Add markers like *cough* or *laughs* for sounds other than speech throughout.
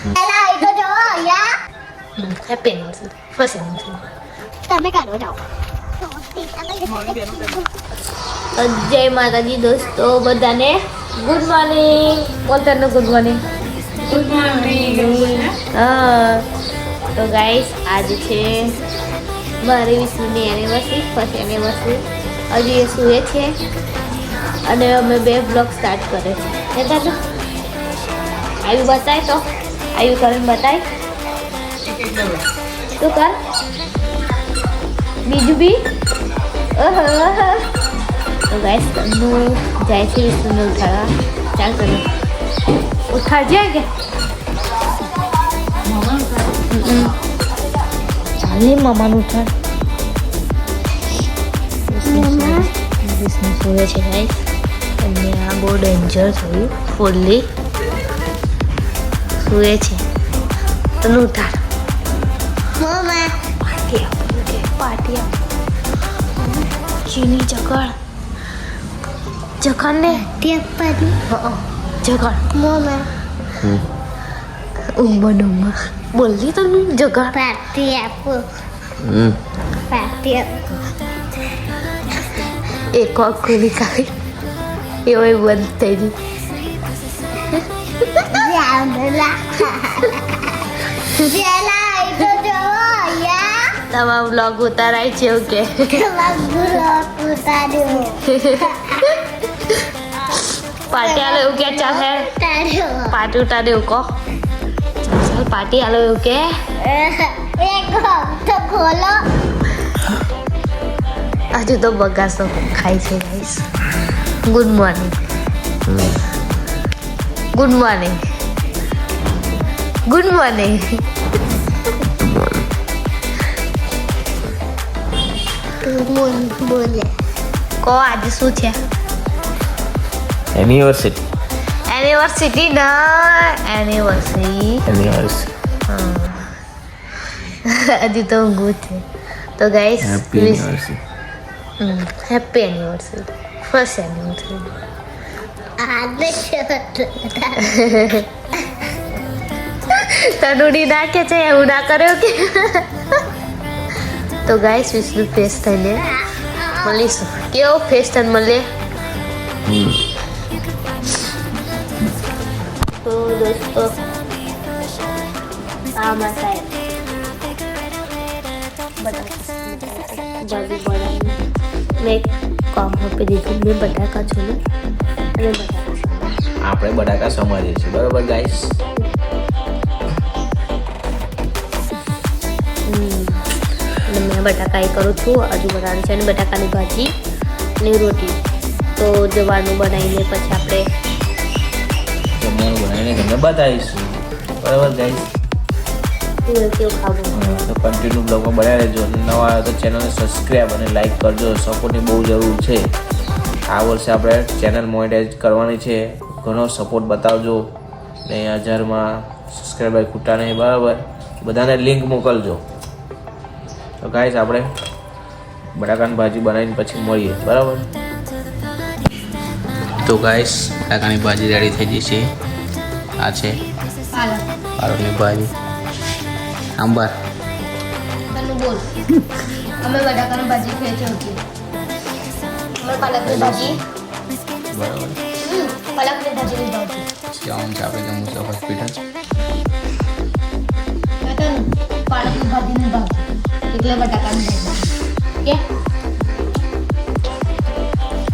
એલા એ તો જો યા હેપી એનિવર્સરી ફર્સ્ટ તમે કાઢો જાઓ જય માતાજી દોસ્તો બધાને ગુડ મોર્નિંગ બોલતાનો ગુડ મોર્નિંગ ગુડ મોર્નિંગ હા તો ગાઈસ આજે છે મારી વિષ્ણુની એનિવર્સરી ફર્સ્ટ એનિવર્સરી હજી એ સૂએ છે? અને અમે બે બ્લોગ સ્ટાર્ટ કરે છે. આવ્યું બતાય તો? આવ્યું કરીને બતાય તું કર બીજું બી ઓહો તો ગાઈસ તન્નું જાય છે વિષ્ણુને ઉઠાડવા ચાલ કરો ઉઠાડજે કે ચાલે મામાનું ઉઠાડ વિષ્ણુ સૂવે છે ગાઈસ અને આ બહુ ડેન્જર થયું ફૂલ્લી સૂવે છે. તને ઉઠાડ મમ્મા પાટી આપ કે પાટી આપ ચીની જગળ. જગડ ને ટેપરી હં જગડ મમ્મા ઉંમર ઉંમર બોલલી તને જગડ પાટી આપો પાટી આપો એક વાર ખુલી કાઢી એવો એ બંધ થઈ ગઈ જામલા પેલા એ તો જો યા તમારા બ્લોગ ઉતારાય છે એવું કે તમારો ઉતાર્યો પાર્ટી આલો એવું કે ચાલ હે ઉતાર્યો પાર્ટી ઉતારે એવું કહો ચાલ ચાલ પાર્ટી આલો એવું કે એક તો ખોલો હજુ તો બગાસો ખાય છે guys good morning good morning good morning બોલ કહો આજે શું છે? એનિવર્સિટી એનિવર્સિટી ના એનિવર્સરી એનિવર્સરી *laughs* હજી તો ઊંઘું છે. તો guys happy anniversary happy anniversary first anniversary આને તનુડી નાખે છે, એવું ના કર્યો કે. તો ગાઈસ, વિષ્ણુ ફેસ થઈને મળીશું. કેવો ફેસ થઈને મળે? તો દોસ્તો, આ માતા ભાજી બનાવીને મેં એક આપી દીધું. મેં બટાકા છોલું આપણે બટાકા સમારીએ છીએ. બરાબર, ગાઈસ? અને મેં બટાકા એ કરું છું હજુ બનાવવાનું છે અને બટાકાની ભાજી અને રોટી. તો જવાનું બનાવીને પછી આપણે જમવાનું બનાવીને તમને બતાવીશું બરાબર ગાઈસ તો કન્ટિન્યુ બ્લોગમાં બનાવી રહેજો નવા આવે તો ચેનલને સબસ્ક્રાઈબ અને લાઈક કરજો. સપોર્ટની બહુ જરૂર છે. આ વર્ષે આપણે ચેનલ મોનિટાઈઝ કરવાની છે. ઘણો સપોર્ટ બતાવજો. ને હજારમાં સબસ્ક્રાઈબર ખૂટા નહીં બરાબર? બધાને લિંક મોકલજો. તો ગાઈસ આપણે બટાકાની ભાજી બનાવીને પછી મળીએ બરાબર? તો ગાઈસ બટાકાની ભાજી રેડી થઈ ગઈ છે. આ છે પાલકની ભાજી. આંબાર. અમે બટાકાની ભાજી ખાઈ છે અમે પાલકની ભાજી. બરાબર. પાલકની ભાજીની ભાજી જવાનું છે. આપણે જમ્મુ હોસ્પિટલ પાલકની ભાજીની ભાજી. એટલે બટાકાની ભાજી કે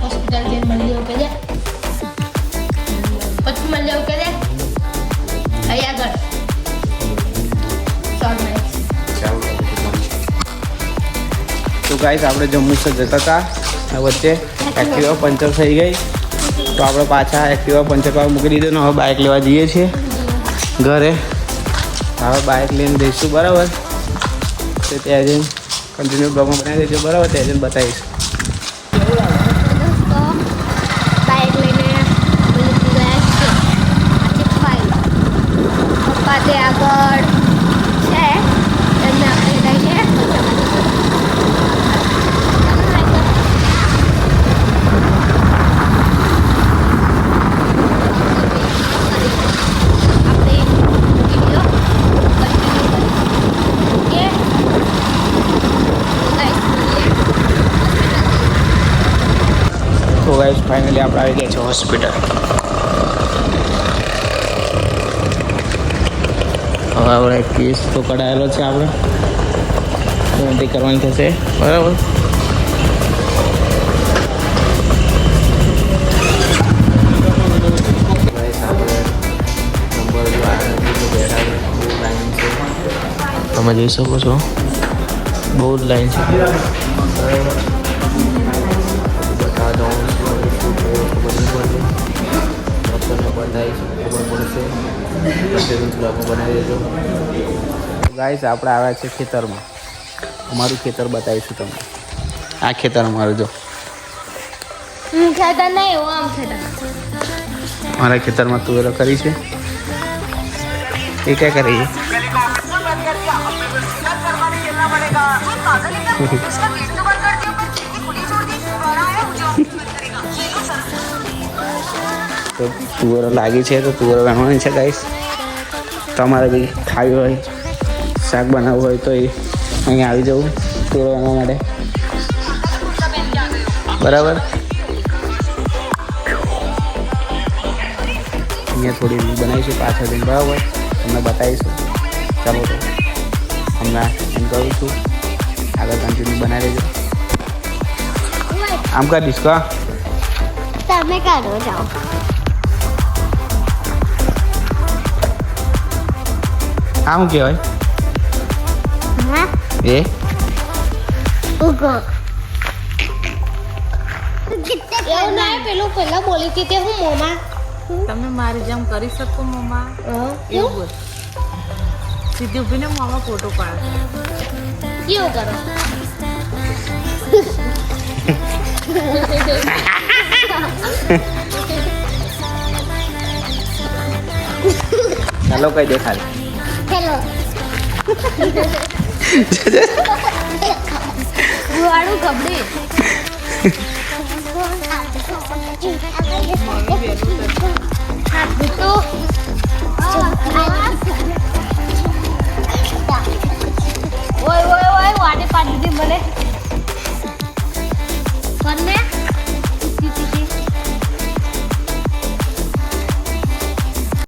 હોસ્પિટલ જઈને મળી જવું કે છે પછી મળી જવું કે તો ગાઈસ આપણે જમ્મુસર જતા હતા. વચ્ચે એક્ટિવા પંચર થઈ ગઈ. તો આપણે પાછા એક્ટિવા પંચર કરવા મૂકી દીધો ને હવે બાઇક લેવા જઈએ છીએ. ઘરે. હવે બાઇક લઈને જઈશું, બરાબર? તો ત્યાં જઈને કન્ટિન્યુ બ્લોગમાં બનાવી દેજો. બરાબર ત્યાં જઈને બતાવીશ. આગળ છે એમને આપણે લઈને આપણે વીડિયો ફાઇનલી આપણે આવી ગયા છે હોસ્પિટલ હવે આપણે કેસ તો કઢાયેલો છે આપણે. ગણતરી કરવાની થશે. બરાબર? તમે જોઈ શકો છો. બહુ જ લાઈન છે. પડતી ખબર પડશે. કન્ટિન્યુ બનાવી દેજો ગાઈસ આપણે આવ્યા છે ખેતરમાં. અમારું ખેતર બતાવીશું તમને. આ ખેતર અમારું જો. હું ખેતર નહીં હું આમ ખેતર. મારા ખેતરમાં તુવેરો કરી છે. એ ક્યાં કરી છે? તો તુવેરો લાગી છે, તો તુવેરો ગણવાની છે ગાઈશ તમારે બી ખાવી હોય, શાક બનાવવું હોય, તો એ અહીંયા આવી જવું, તુવેરો ગણવા માટે. બરાબર? અહીંયા થોડી બનાવીશું બનાવીશું પાછળથી બરાબર? તમને બતાવીશું. ચાલો તો, હમણાં એમ કહું છું. આગળ કન્ટિન્યુ બનાવી દેજો આમ કર ડિસ્કો તમે કાઢો જાઓ. આ શું કહેવાય એ? ઉગો. પેલું પહેલા બોલી હતી તે હું મોમાં? તમે મારી જેમ કરી શકો મમ્મા એવું બોલ. સીધી ઊભીને મોમાં ફોટો પાડ. કેવું કરો? ચાલો કઈ દેખાડ હેલો વાળું કબડી તો ઓય ઓય ઓય વાટે પાડી દીધી મને